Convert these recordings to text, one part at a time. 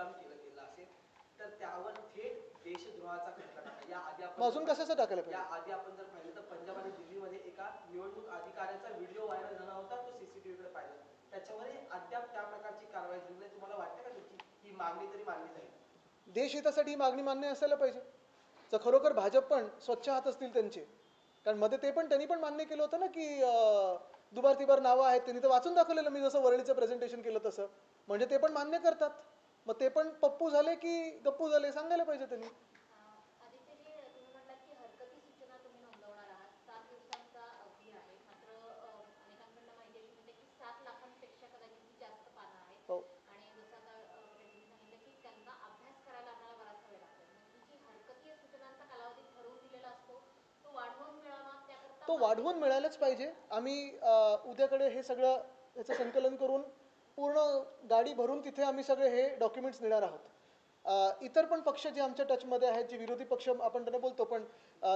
मुद्दाम केलं गेलं असेल तर त्यावर थेट देशद्रोहाचा खटला टाका या आधी अजून आपण कशाचं टाकायला या पाहिजे आधी आपण जर पाहिलं तर पंजाब आणि दिल्लीमध्ये एका निवडणूक अधिकाऱ्याचा व्हिडिओ व्हायरल झाला होता तो सीसीटीव्हीकडे पाहिला. त्याच्यावरही अद्याप त्या प्रकारची कारवाई झाली नाही. तुम्हाला वाटतं का त्याची? ही मागणी तरी मानली जाईल देशहितासाठी ही मागणी मान्य असायला पाहिजे. जर खरोखर भाजप पण स्वच्छ हात असतील त्यांचे. कारण मध्ये ते पण त्यांनी पण मान्य केलं होतं ना की अं, दुबार तिबार नावं आहेत. त्यांनी तर वाचून दाखवलेलं. मी जसं वरळीचं प्रेझेंटेशन केलं तसं. म्हणजे ते पण मान्य करतात. मग ते पण पप्पू झाले की गप्पू झाले? सांगायला पाहिजे त्यांनी. ती हो तो वाढवून मिळायलाच पाहिजे. आम्ही उद्याकडे हे सगळं याचं संकलन करून पूर्ण गाडी भरून तिथे आम्ही सगळे हे डॉक्युमेंट्स नेणार आहोत. इतर पण पक्ष जे आमच्या टचमध्ये आहेत जे विरोधी पक्ष आपण त्यांना बोलतो पण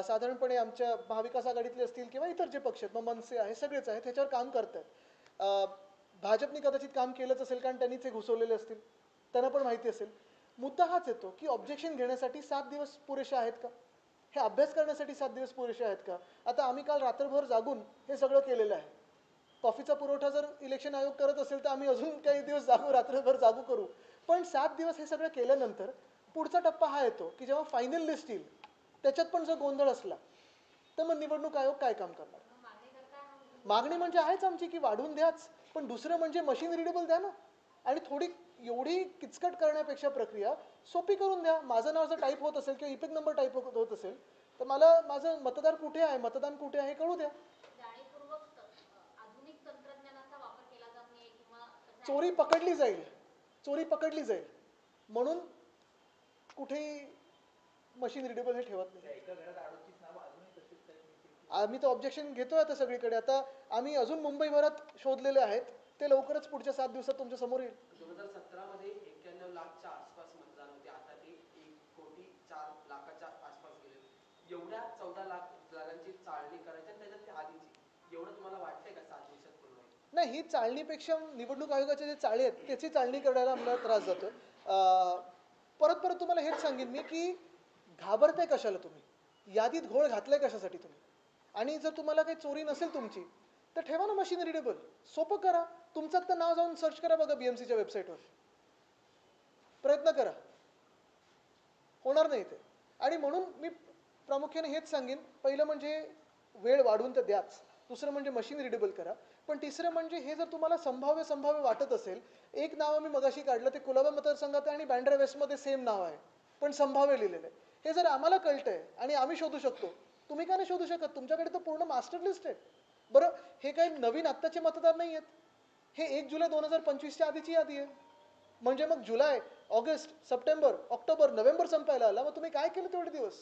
साधारणपणे आमच्या महाविकास आघाडीतले असतील किंवा इतर जे पक्ष आहेत मग मनसे आहे सगळेच आहेत त्याच्यावर काम करत आहेत भाजपने कदाचित काम केलंच असेल कारण त्यांनीच हे घुसवलेले असतील. त्यांना पण माहिती असेल. मुद्दा हाच येतो की ऑब्जेक्शन घेण्यासाठी सात दिवस पुरेसे आहेत का? हे अभ्यास करण्यासाठी सात दिवस पुरेसे आहेत का? आता आम्ही काल रात्रभर जागून हे सगळं केलेलं आहे. कॉफीचा पुरवठा जर इलेक्शन आयोग करत असेल तर आम्ही अजून काही दिवस जागू रात्रभर जागू करू. पण सात दिवस हे सगळं केल्यानंतर पुढचा टप्पा हा येतो की जेव्हा फायनल लिस्ट येईल त्याच्यात पण जर गोंधळ असला तर मग निवडणूक आयोग काय काम करणार? मागणी म्हणजे आहेच आमची की वाढवून द्याच पण दुसरं म्हणजे मशीन रिडेबल द्या ना. आणि थोडी एवढी किचकट करण्यापेक्षा प्रक्रिया सोपी करून द्या. माझं नाव जर टाईप होत असेल किंवा इपिक नंबर टाईप होत असेल तर मला माझं मतदार कुठे आहे मतदान कुठे आहे कळू द्या जाणीवपूर्वक त- अ, आधुनिक तंत्रज्ञानाचा वापर केला जात नाही किंवा त्याचा चोरी पकडली जाईल. चोरी पकडली जाईल. म्हणून कुठेही मशीन रिड्युबल हे ठेवत नाही. आम्ही तर ऑब्जेक्शन घेतोय आता सगळीकडे. आता आम्ही अजून मुंबईभरात शोधलेले आहेत. ते लवकरच पुढच्या सात दिवसात तुमच्यासमोर येईल. दोन हजार सतरा मध्ये लाखच्या आसपास आता ते एक चार लाखाच्या गेले. एवढ्या चौदा लाख जागांची चाळणी करायची आणि त्याच्यात ते आधीची. एवढं तुम्हाला वाटतंय का सात दिवसात? नाही ही चाळणीपेक्षा निवडणूक आयोगाचे जे चाळी आहेत त्याची चाळणी करायला आम्हाला त्रास जातो परत परत तुम्हाला हेच सांगेन मी की घाबरताय कशाला तुम्ही? यादीत घोळ घातलाय कशासाठी तुम्ही? आणि जर तुम्हाला काही चोरी नसेल तुमची तर ठेवा ना मशीन रिडेबल सोपं करा. तुमचं आता नाव जाऊन सर्च करा बघा बी एम सीच्या वेबसाईटवर प्रयत्न करा. होणार नाही ते. आणि म्हणून मी प्रामुख्याने हेच सांगेन. पहिलं म्हणजे वेळ वाढवून तर द्याच. दुसरं म्हणजे मशीन रिडेबल करा. पण तिसरं म्हणजे हे जर तुम्हाला संभाव्य संभाव्य वाटत असेल एक नाव मी मगाशी काढलं ते कुलाबा मतदारसंघात आहे आणि बँड्रा वेस्टमध्ये सेम नाव आहे पण संभाव्य लिहिलेलं आहे. हे जर आम्हाला कळतंय आणि आम्ही शोधू शकतो तुम्ही का नाही शोधू शकत? तुमच्याकडे तर पूर्ण मास्टर लिस्ट आहे. बरं हे काही नवीन आत्ताचे मतदार नाही आहेत. हे एक जुलै दोन हजार पंचवीसच्या आधीची यादी आहे. म्हणजे मग जुलै ऑगस्ट सप्टेंबर ऑक्टोबर नोव्हेंबर संपायला आला मग तुम्ही काय केलं तेवढे दिवस?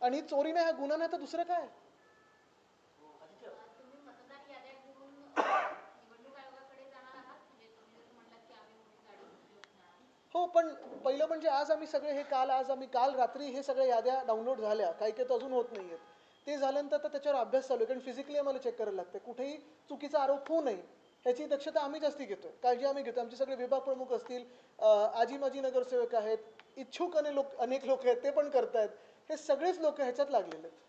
आणि चोरी नाही हा गुन्हा नाही तर दुसरं काय अ, तुम्ही मतदार याद्या घेऊन अ, निवडणूक आयोगाकडे जाणार आहात म्हणजे तुम्ही जसं म्हणलात की आम्ही मोठी गाडी घेऊन जाणार हो पण पहिलं म्हणजे आज आम्ही सगळे हे काल आज आम्ही काल रात्री हे सगळ्या याद्या डाउनलोड झाल्या. काही काही तर अजून होत नाही आहेत ते झाल्यानंतर तर त्याच्यावर अभ्यास चालू आहे कारण फिजिकली आम्हाला चेक करायला लागतं कुठेही चुकीचा आरोप होऊ नये ह्याची दक्षता आम्ही जास्ती घेतो काळजी आम्ही घेतो आमचे सगळे विभाग प्रमुख असतील आजी माजी नगरसेवक आहेत इच्छुक अनेक लोक अनेक लोक आहेत ते पण करतायत. हे सगळेच लोक ह्याच्यात लागलेले आहेत.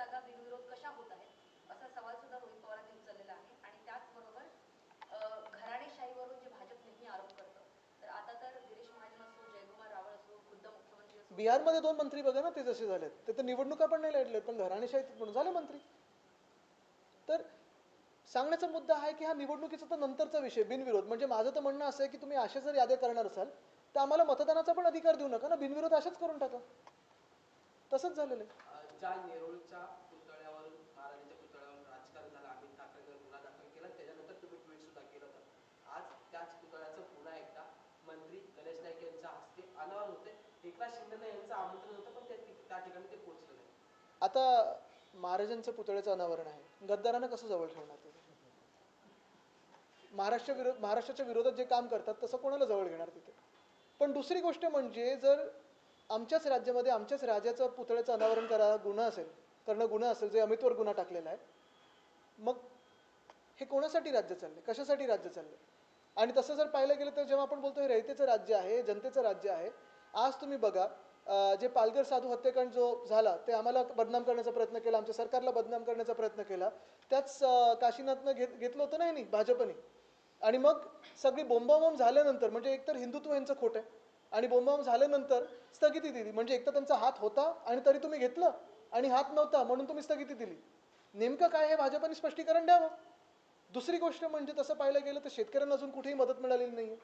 जागा बिनविरोध कशा होत आहेत असा सवाल सुद्धा रोहित पवारांनी उचललेला आहे. आणि त्याचबरोबर घराणेशाहीवरून जे भाजप नेहमी आरोप करतं तर आता तर गिरीश महाजन असो जयकुमार रावळ असो खुद्द मुख्यमंत्री असो. बिहारमध्ये दोन मंत्री बघा ना ते जसे झालेत. ते तर निवडणुका पण नाही लढले पण घराणेशाहीत म्हणून झाले मंत्री. तर सांगण्याचा मुद्दा आहे की हा निवडणुकीचा तर नंतरचा विषय बिनविरोध. म्हणजे माझं तर म्हणणं असं आहे की तुम्ही अशा जर याद्या करणार असाल तर आम्हाला मतदानाचा पण अधिकार देऊ नका ना बिनविरोध अशाच करून टाका. तसंच झालेलं आहे. ज्या नेरूळच्या पुतळ्यावरून महाराजांच्या पुतळ्यावरून राजकारण झालं अमित ठाकरेंवर गुन्हा दाखल केला त्याच्यानंतर तुम्ही ट्विट सुद्धा केलं होतं. आज त्याच पुतळ्याचं पुन्हा एकदा मंत्री गणेश नाईक यांच्या हस्ते अनावर होते. एकनाथ शिंदेना यांचं आमंत्रण होतं पण ते त्या ठिकाणी ते पोहोचलं नाही. आता महाराजांचं पुतळ्याचं अनावरण आहे. गद्दारांना कसं जवळ ठेवणार ते? महाराष्ट्र विरोध महाराष्ट्राच्या विरोधात जे काम करतात तसं कोणाला जवळ घेणार तिथे? पण दुसरी गोष्ट म्हणजे जर आमच्याच राज्यामध्ये आमच्याच राजाचं पुतळ्याचं अनावरण करा गुन्हा असेल करणं गुन्हा असेल जे अमितवर गुन्हा टाकलेला आहे मग हे कोणासाठी राज्य चाललंय? कशासाठी राज्य चाललंय? आणि तसं जर पाहायला गेलं तर जेव्हा आपण बोलतो हे रयतेचं राज्य आहे जनतेचं राज्य आहे आज तुम्ही बघा जे पालघर साधू हत्याकांड जो झाला ते आम्हाला बदनाम करण्याचा प्रयत्न केला आमच्या सरकारला बदनाम करण्याचा प्रयत्न केला त्याच काशीनाथनं घेत घेतलं होतं नाही भाजपने? आणि मग सगळी बोंबाबोंब झाल्यानंतर म्हणजे एकतर हिंदुत्व यांचं खोट आहे. आणि बोंबाबोंब झाल्यानंतर स्थगिती दिली. म्हणजे एकतर त्यांचा हात होता आणि तरी तुम्ही घेतलं आणि हात नव्हता म्हणून तुम्ही स्थगिती दिली. नेमकं काय हे भाजपाने स्पष्टीकरण द्यावं? दुसरी गोष्ट म्हणजे तसं पाहायला गेलं तर शेतकऱ्यांना अजून कुठेही मदत मिळालेली नाही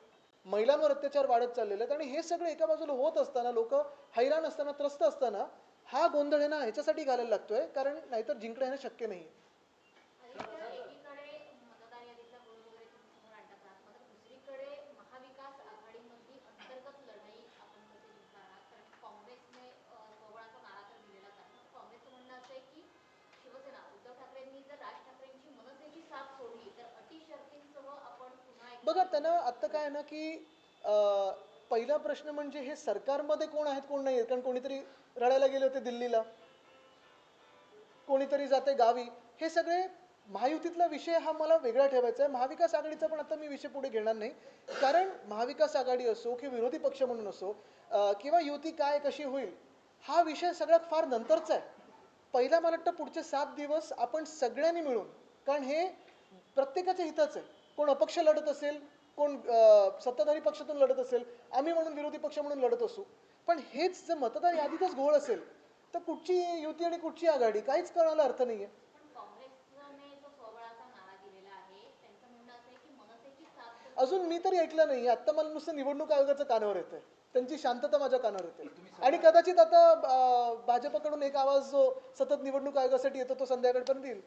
महिलांवर अत्याचार वाढत चाललेले आहेत आणि हे सगळं एका बाजूला होत असताना लोक हैराण असताना त्रस्त असताना हा गोंधळ आहे ना ह्याच्यासाठी घालायला लागतोय. कारण नाहीतर जिंकणं येणं शक्य नाही आदित्य, एकीकडे मतदार यादीचा गोल वगैरे तुम्ही समोर आणतात आहात मात्र दुसरीकडे महाविकास आघाडीमधली अंतर्गत लढाई आपण कशी जिंकणार आहात कारण काँग्रेसने अ, स्वबळाचा नारा तर दिलेलाच आहे मात्र काँग्रेसचं म्हणणं असं आहे की शिवसेना उद्धव ठाकरेंनी जर राज ठाकरेंची मनसेची साथ सोडली तर अटी शर्तींसह आपण पुन्हा एकदा बघा त्यांना आत्ता काय आहे ना की पहिला प्रश्न म्हणजे हे सरकारमध्ये कोण आहेत कोण नाही आहेत कारण कोणीतरी रडायला गेले होते दिल्लीला. कोणीतरी जाते गावी. हे सगळे महायुतीतला विषय हा मला वेगळा ठेवायचा आहे. महाविकास आघाडीचा पण आता मी विषय पुढे घेणार नाही. कारण महाविकास आघाडी असो किंवा विरोधी पक्ष म्हणून असो किंवा युती काय कशी होईल हा विषय सगळ्यात फार नंतरचा आहे. पहिला मला वाटतं पुढचे सात दिवस आपण सगळ्यांनी मिळून कारण हे प्रत्येकाच्या हिताचं आहे. कोण अपक्ष लढत असेल कोण सत्ताधारी पक्षातून लढत असेल आम्ही म्हणून विरोधी पक्ष म्हणून लढत असू. पण हेच जर मतदार यादीतच घोळ असेल तर कुठची युती आणि कुठची आघाडी? काहीच करण्याला अर्थ नाही आहे पण काँग्रेसने जो स्वबळाचा नारा दिलेला आहे त्यांचं म्हणणं असं आहे की मनसेची साथ जर अजून मी तरी ऐकलं नाही. आता मला नुसतं निवडणूक आयोगाचं कानावर येतंय. त्यांची शांतता माझ्या कानावर येते. आणि कदाचित आता भाजपकडून एक आवाज जो सतत निवडणूक आयोगासाठी येतो तो संध्याकाळपर्यंत येईल.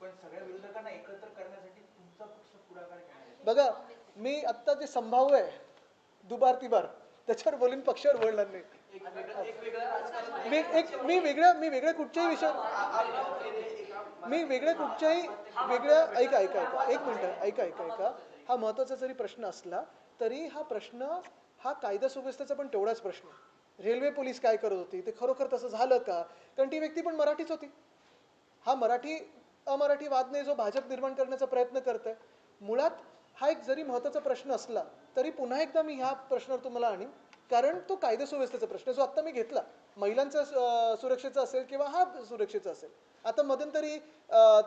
पण सगळ्या विरोधकांना एकत्र करण्यासाठी तुमचा पक्ष पुढाकार घेणार आहे. बघा मी आत्ता जे संभाव्य आहे दुबार तिबार त्याच्यावर बोलून पक्षावर बोलणार नाही. मी एक मी वेगळ्या मी वेगळ्या कुठच्याही विषयावर मी वेगळ्या कुठच्याही वेगळ्या ऐका ऐका ऐका. एक मिनिट ऐका ऐका ऐका. हा महत्त्वाचा जरी प्रश्न असला तरी हा प्रश्न हा कायदा सुव्यवस्थेचा पण तेवढाच प्रश्न रेल्वे पोलीस काय करत होती? ते खरोखर तसं झालं का? कारण ती व्यक्ती पण मराठीच होती. हा मराठी अमराठी वाद नाही जो भाजप निर्माण करण्याचा प्रयत्न करत आहे मुळात हा एक जरी महत्त्वाचा प्रश्न असला तरी पुन्हा एकदा मी ह्या प्रश्नावर तुम्हाला आणीन. कारण तो कायदा सुव्यवस्थेचा प्रश्न जो आत्ता मी घेतला. महिलांचा सुरक्षेचा असेल किंवा हा सुरक्षेचा असेल. आता मध्यंतरी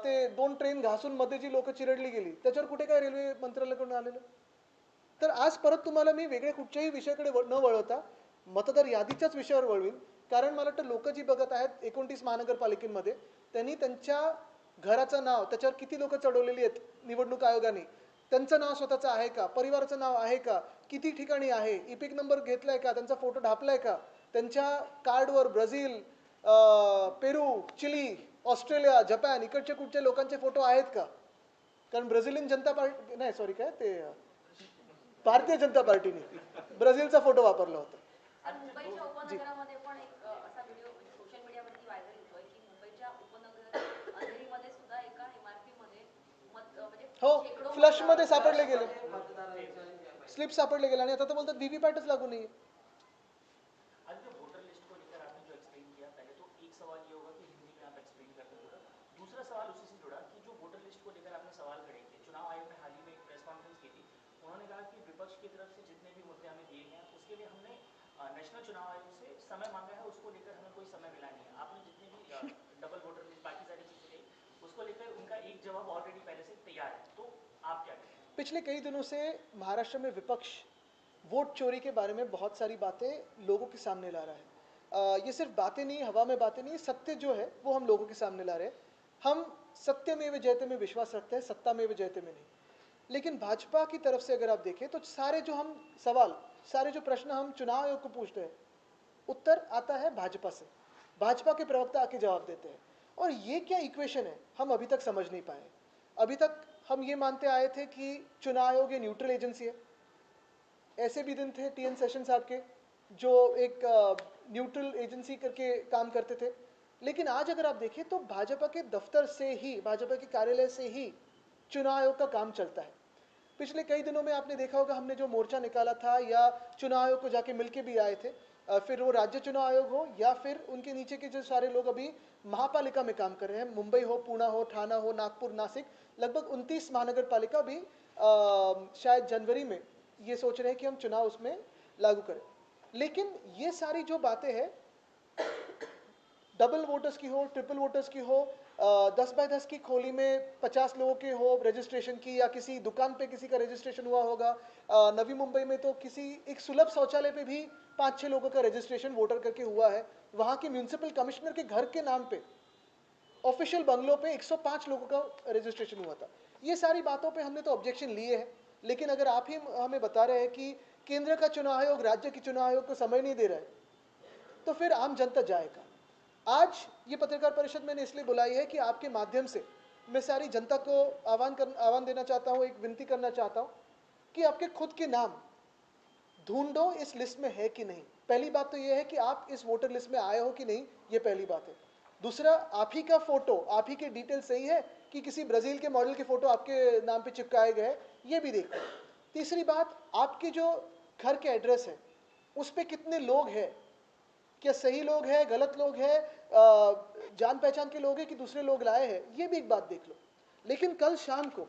ते दोन ट्रेन घासून मध्ये जी लोक चिरडली गेली त्याच्यावर कुठे काय रेल्वे मंत्रालयाकडून आलेलं? तर आज परत तुम्हाला मी वेगळ्या कुठच्याही विषयाकडे न वळवता मतदार यादीच्याच विषयावर वळवीन. कारण मला वाटतं लोक जी बघत आहेत एकोणतीस महानगरपालिकेमध्ये त्यांनी त्यांच्या घराचं नाव त्याच्यावर किती लोक चढवलेली आहेत निवडणूक आयोगाने त्यांचं नाव स्वतःचं आहे का? परिवाराचं नाव आहे का? किती ठिकाणी आहे? इपिक नंबर घेतलाय का? त्यांचा फोटो ढापलाय का? त्यांच्या कार्डवर Brazil Peru Chile Australia Japan इकडच्या कुठच्या लोकांचे फोटो आहेत का? कारण ब्राझिलियन जनता पार्टी नाही सॉरी काय ते भारतीय जनता पार्टीने ब्राझीलचा फोटो वापरला होता. जी हो फ्लशमध्ये सापडले गेले. स्लिप सापडले गेले. आणि आता तर बोलतात व्हीव्हीपॅटच लागू नये चुनाव आयोग से समय मांगा है, उसको लेकर हमें कोई समय मिला नहीं आप पिछले कई दिनों से महाराष्ट्र में विपक्ष वोट चोरी के बारे में बहुत सारी बातें लोगों के सामने ला रहा है। अ, ये सिर्फ़ बातें नहीं हवा में बातें नहीं सत्य जो है वो हम लोगों के सामने ला रहे हैं। हम सत्य में जयते में विश्वास रखते हैं सत्ता में जयते में नहीं। लेकिन भाजपा की तरफ़ से अगर आप देखें तो सारे जो हम सवाल सारे जो प्रश्न हम चुनाव आयोग को पूछते हैं उत्तर आता है भाजपा से। भाजपा के प्रवक्ता आके जवाब देते हैं। और ये क्या इक्वेशन है हम अभी तक समझ नहीं पाए अभी तक हम ये मानते आए थे कि चुनाव आयोग ये न्यूट्रल एजेंसी है। ऐसे भी दिन थे टी एन सेशन साहब के, जो एक न्यूट्रल एजेंसी करके काम करते थे। लेकिन आज अगर आप देखें तो भाजपा के दफ्तर से ही, भाजपा के कार्यालय से ही चुनाव आयोग का काम चलता है। पिछले कई दिनों में आपने देखा होगा, हमने जो मोर्चा निकाला था या चुनाव आयोग को जाके मिलके भी आए थे फिर वो राज्य चुनाव आयोग हो या फिर उनके नीचे के जो सारे लोग अभी महापालिका में काम कर रहे हैं, मुंबई हो, पूना हो ठाना हो, नागपुर, नासिक, लगभग 29 महानगर पालिका भी शायद जनवरी में ये सोच रहे हैं कि हम चुनाव उसमें लागू करें। लेकिन ये सारी जो बातें हैं डबल वोटर्स की हो ट्रिपल वोटर्स की हो दस बाय दस की खोली में पचास लोगों के हो रजिस्ट्रेशन की या किसी दुकान पे किसी का रजिस्ट्रेशन हुआ होगा। नवी मुंबई में तो किसी एक सुलभ शौचालय पे भी पाँच छः लोगों का रजिस्ट्रेशन वोटर करके हुआ है। वहाँ के म्यूनसिपल कमिश्नर के घर के नाम पे ऑफिशियल बंगलों पे 105 लोगों का रजिस्ट्रेशन हुआ था। ये सारी बातों पे हमने तो ऑब्जेक्शन लिए हैं। लेकिन अगर आप ही हमें बता रहे हैं कि केंद्र का चुनाव आयोग, राज्य के चुनाव आयोग को समय नहीं दे रहा तो फिर आम जनता जाएगा। आज ये पत्रकार परिषद मैंने इसलिए बुलाई है कि आपके माध्यम से मैं सारी जनता को आह्वान कर, आह्वान देना चाहता हूँ, एक विनती करना चाहता हूँ कि आपके खुद के नाम ढूंढो इस लिस्ट में है कि नहीं। पहली बात तो ये है कि आप इस वोटर लिस्ट में आए हो कि नहीं, ये पहली बात है। दूसरा, आप ही का फ़ोटो, आप ही के डिटेल सही है कि किसी ब्राज़ील के मॉडल के फ़ोटो आपके नाम पे चिपकाए गए ये भी देखो। तीसरी बात, आपके जो घर के एड्रेस है, उस पर कितने लोग हैं क्या सही लोग हैं गलत लोग हैं जान पहचान के लोग हैं कि दूसरे लोग लाए हैं? ये भी एक बात देख लो। लेकिन कल शाम को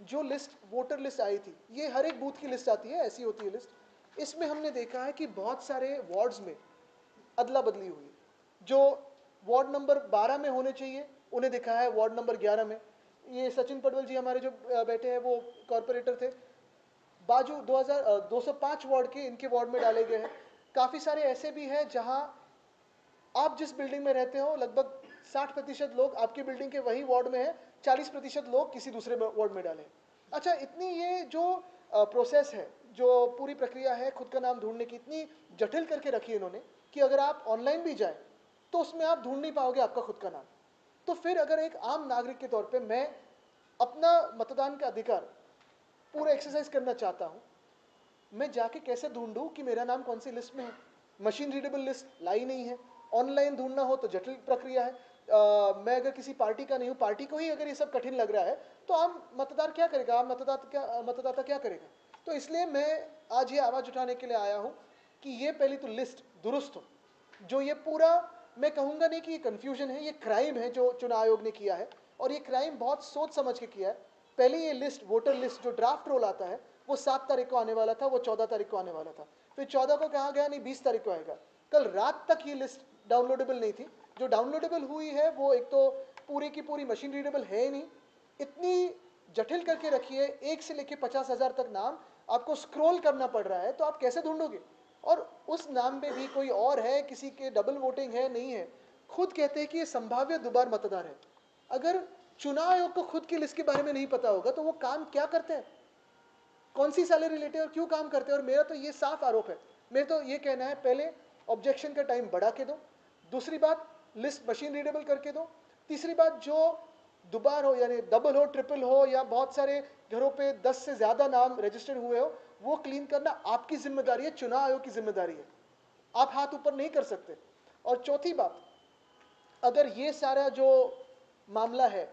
जो लिस्ट वोटर लिस्ट आई थी ये हर एक बूथ की लिस्ट आती है ऐसी होती है लिस्ट इसमें हमने देखा है कि बहुत सारे वार्ड्स में अदला बदली हुई। जो वार्ड नंबर 12 में होने चाहिए उन्हें देखा है वार्ड नंबर 11 में। ये सचिन पडवल जी हमारे जो बैठे हैं वो कॉरपोरेटर थे। बाजू 2000 अ, 205 वार्ड के इनके वार्ड में डाले गए हैं। काफ़ी सारे ऐसे भी हैं जहाँ आप जिस बिल्डिंग में रहते हो, लगभग 60 प्रतिशत लोग आपकी बिल्डिंग के वही वार्ड में हैं 40 प्रतिशत लोग किसी दूसरे वार्ड में डाले। अच्छा इतनी ये जो प्रोसेस है, जो पूरी प्रक्रिया है, खुद का नाम ढूँढने की, इतनी जटिल करके रखी है इन्होंने कि अगर आप ऑनलाइन भी जाएँ तो उसमें आप ढूंढ नहीं पाओगे आपका खुद का नाम। तो फिर अगर एक आम नागरिक के तौर पे मैं अपना मतदान का अधिकार पूरा एक्सरसाइज करना चाहता हूँ मैं जाके कैसे ढूंढूं कि मेरा नाम कौन सी लिस्ट में है? मशीन रीडेबल लिस्ट लाई नहीं है। ऑनलाइन ढूंढना हो तो जटिल प्रक्रिया है। अ, मैं अगर किसी पार्टी का नहीं हूँ पार्टी को ही अगर ये सब कठिन लग रहा है तो आम मतदार क्या करेगा? आम मतदाता क्या मतदाता क्या करेगा? तो इसलिए मैं आज ये आवाज़ उठाने के लिए आया हूँ कि ये पहली तो लिस्ट दुरुस्त हो। जो ये पूरा मैं कहूँगा नहीं कि ये कन्फ्यूज़न है ये क्राइम है जो चुनाव आयोग ने किया है। और ये क्राइम बहुत सोच समझ के किया है। पहले ये लिस्ट वोटर लिस्ट जो ड्राफ्ट रोल आता है वो सात तारीख को आने वाला था, वो चौदह तारीख को आने वाला था। फिर चौदह को कहा गया? नहीं, बीस तारीख को आएगा। कल रात तक ये लिस्ट डाउनलोडेबल नहीं थी। जो डाउनलोडेबल हुई है, वो एक तो पूरी की पूरी मशीन रीडेबल है ही नहीं। इतनी जटिल करके रखी है, एक से लेके पचास हज़ार तक नाम। आपको स्क्रॉल करना पड़ रहा है तो आप कैसे ढूंढोगे? और उस नाम में भी कोई और है, किसी के डबल वोटिंग है, नहीं है। खुद कहते हैं कि ये संभाव्य दोबार मतदार है। अगर चुनाव आयोग को खुद की लिस्ट के बारे में नहीं पता होगा तो वो काम क्या करते हैं? कौन सी सैलरी हैं और क्यों काम करते हैं? और मेरा तो ये साफ़ आरोप है। मेरे तो ये कहना है, पहले ऑब्जेक्शन का टाइम बढ़ा के दो। दूसरी बात लिस्ट मशीन रीडेबल करके दो। तीसरी बात, जो दोबार हो, यानी डबल हो ट्रिपल हो, या बहुत सारे घरों पे दस से ज़्यादा नाम रजिस्टर्ड हुए हो, वो क्लीन करना आपकी ज़िम्मेदारी है, चुनाव आयोग की ज़िम्मेदारी है। आप हाथ ऊपर नहीं कर सकते। और चौथी बात, अगर ये सारा जो मामला है,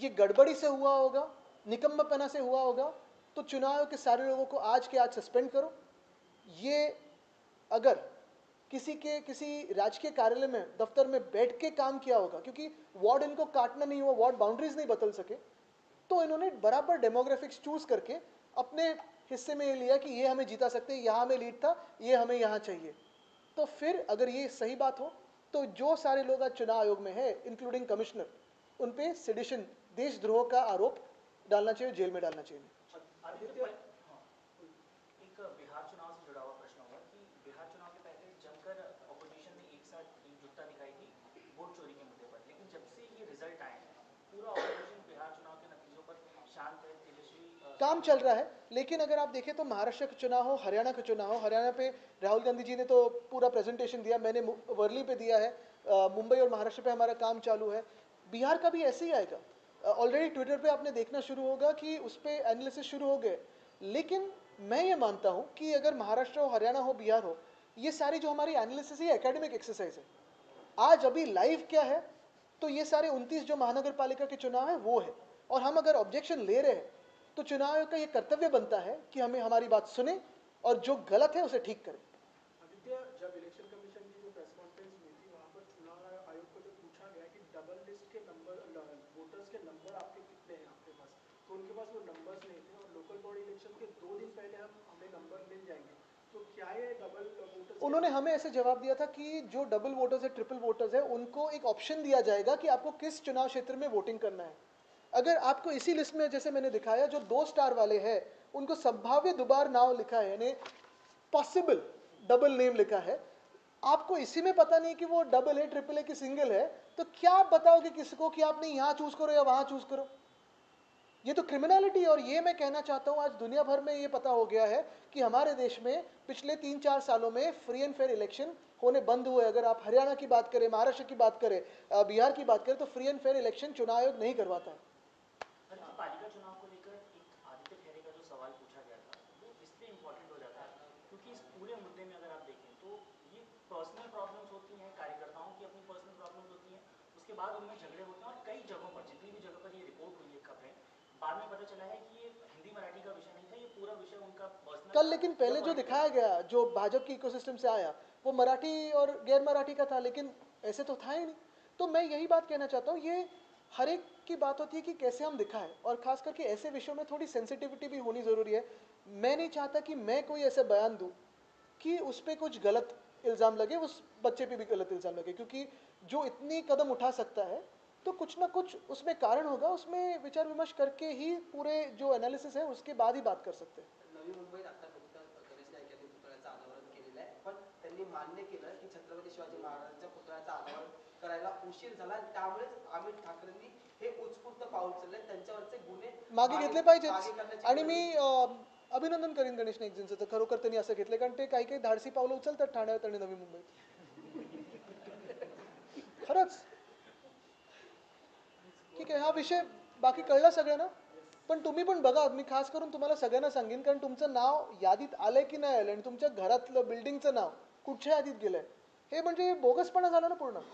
ये गड़बड़ी से हुआ होगा, निकम्मापना से हुआ होगा तो चुनाव आयोग के सारे लोगों को आज के आज सस्पेंड करो। ये अगर किसी के, किसी राजकीय कार्यालय में, दफ्तर में बैठ के काम किया होगा, क्योंकि वार्ड इनको काटना नहीं हुआ, वार्ड बाउंड्रीज नहीं बदल सके तो इन्होंने बराबर डेमोग्राफिक्स चूज़ करके अपने हिस्से में ये लिया कि ये हमें जीता सकते हैं, यहाँ हमें लीड था, ये हमें यहाँ चाहिए। तो फिर अगर ये सही बात हो तो जो सारे लोग आज चुनाव आयोग में है इंक्लूडिंग कमिश्नर उन पे सेडिशन देशद्रोह का आरोप डालना चाहिए, जेल में डालना चाहिए। एक बिहार चुनाव से जुड़ा हुआ प्रश्न होगा कि बिहार चुनाव के पहले जमकर ऑपोजिशन ने एक साथ एकजुटता दिखाई थी वोट चोरी के मुद्दे पर। लेकिन जब से ये रिज़ल्ट आए हैं पूरा ऑपोजिशन बिहार चुनाव के नतीजों पर शांत है तेजस्वी काम चल रहा है लेकिन अगर आप देखें तो महाराष्ट्र का चुनाव हो हरियाणा का चुनाव हो हरियाणा पे राहुल गांधी जी ने तो पूरा प्रेजेंटेशन दिया मैंने वर्ली पे दिया है मुंबई और महाराष्ट्र पे हमारा काम चालू है। बिहार का भी ऐसे ही आएगा। ऑलरेडी ट्विटर पे आपने देखना शुरू होगा कि उस पर एनालिसिस शुरू हो गए। लेकिन मैं ये मानता हूँ कि अगर महाराष्ट्र हो, हरियाणा हो, बिहार हो, ये सारी जो हमारी एनालिसिस है एकेडमिक एक्सरसाइज है। आज अभी लाइव क्या है तो ये सारे 29 जो महानगर पालिका के चुनाव है, वो है। और हम अगर ऑब्जेक्शन ले रहे हैं तो चुनाव का ये कर्तव्य बनता है कि हमें हमारी बात सुने और जो गलत है, उसे ठीक करें आदित्य जब इलेक्शन कमीशन की जो प्रेस कॉन्फ्रेंस हुई थी वहाँ पर चुनाव आयोग को जब पूछा गया कि डबल लिस्ट के नंबर वोटर्स के नंबर आपके कितने हैं आपके पास तो उनके पास वो नंबर्स नहीं थे और लोकल बॉडी इलेक्शन के दो दिन पहले हम हमें नंबर मिल जाएँगे तो क्या ये डबल वोटर्स उन्होंने हमें ऐसे जवाब दिया था कि जो डबल वोटर्स है ट्रिपल वोटर्स है उनको एक ऑप्शन दिया जाएगा कि आपको किस चुनाव क्षेत्र में वोटिंग करना है। अगर आपको इसी लिस्ट में जैसे मैंने दिखाया जो दो स्टार वाले हैं उनको संभाव्य दुबार नाव लिखा है यानी पॉसिबल डबल नेम लिखा है आपको इसी में पता नहीं कि वो डबल है ट्रिपल है कि सिंगल है तो क्या आप बताओगे किसी को कि आपने यहाँ चूज़ करो या वहाँ चूज़ करो? ये तो क्रिमिनलिटी और ये मैं कहना चाहता हूँ, आज दुनिया भर में ये पता हो गया है कि हमारे देश में पिछले तीन चार सालों में फ्री एंड फेयर इलेक्शन होने बंद हुए। अगर आप हरियाणा की बात करें, महाराष्ट्र की बात करें बिहार की बात करें तो फ्री एंड फेयर इलेक्शन चुनाव आयोग नहीं करवाता। है अरे तो पालिका चुनाव को लेकर एक आदित्य खैरे का जो सवाल पूछा गया था वो इसलिए इम्पोर्टेंट हो जाता है क्योंकि इस पूरे मुद्दे में अगर आप देखें तो ये पर्सनल प्रॉब्लम्स होती हैं कार्यकर्ताओं की अपनी पर्सनल प्रॉब्लम्स होती हैं उसके बाद उनमें झगड़े होते हैं और कई जगहों पर जितनी भी जगह पर ये रिपोर्ट हुई है खबरें बाद में पता चला है कि ये हिंदी मराठी का विषय नहीं था ये पूरा विषय उनका कल लेकिन पहले जो दिखाया गया जो भाजपा की इकोसिस्टम से आया वो मराठी और गैर मराठी का था लेकिन ऐसे तो था ही नहीं। तो मैं यही बात कहना चाहता हूँ ये हर एक की बात होती है कि कैसे हम दिखाएँ और खास करके ऐसे विषयों में थोड़ी सेंसिटिविटी भी होनी ज़रूरी है। मैं नहीं चाहता कि मैं कोई ऐसे बयान दूँ कि उस पर कुछ गलत इल्ज़ाम लगे उस बच्चे पे भी गलत इल्ज़ाम लगे क्योंकि जो इतनी कदम उठा सकता है तो कुछ ना कुछ उसमें कारण होगा उसमें विचार विमर्श करके ही पूरे जो एनालिसिस है उसके बाद ही बात कर सकते हैं। नवी मुंबईत आता नुकतं गणेश नाईक यांनी पुतळ्याचं अनावरण केलेलं आहे पण त्यांनी मान्य केलं की छत्रपती शिवाजी महाराजांच्या पुतळ्याचं अनावरण करायला उशीर झाला आणि त्यामुळेच अमित ठाकरेंनी हे उत्स्फूर्त पाऊल उचलले त्यांच्यावरचे गुन्हे मागे घेतले पाहिजेत. करण्याची आणि मी अभिनंदन करीन गणेश नाईकजींचं तर खरोखर त्यांनी असं घेतलं कारण ते काही काही धाडसी पावलं उचलतात ठाण्यात आणि नवी मुंबईत. खरंच. ठीक आहे हा विषय बाकी कळला सगळ्यांना. पण तुम्ही पण बघा मी खास करून तुम्हाला सगळ्यांना सांगेन कारण तुमचं नाव यादीत आलंय की नाही आलं आणि तुमच्या घरातलं बिल्डिंगचं नाव कुठच्या यादीत गेलंय? हे म्हणजे बोगसपणा झाला ना पूर्ण.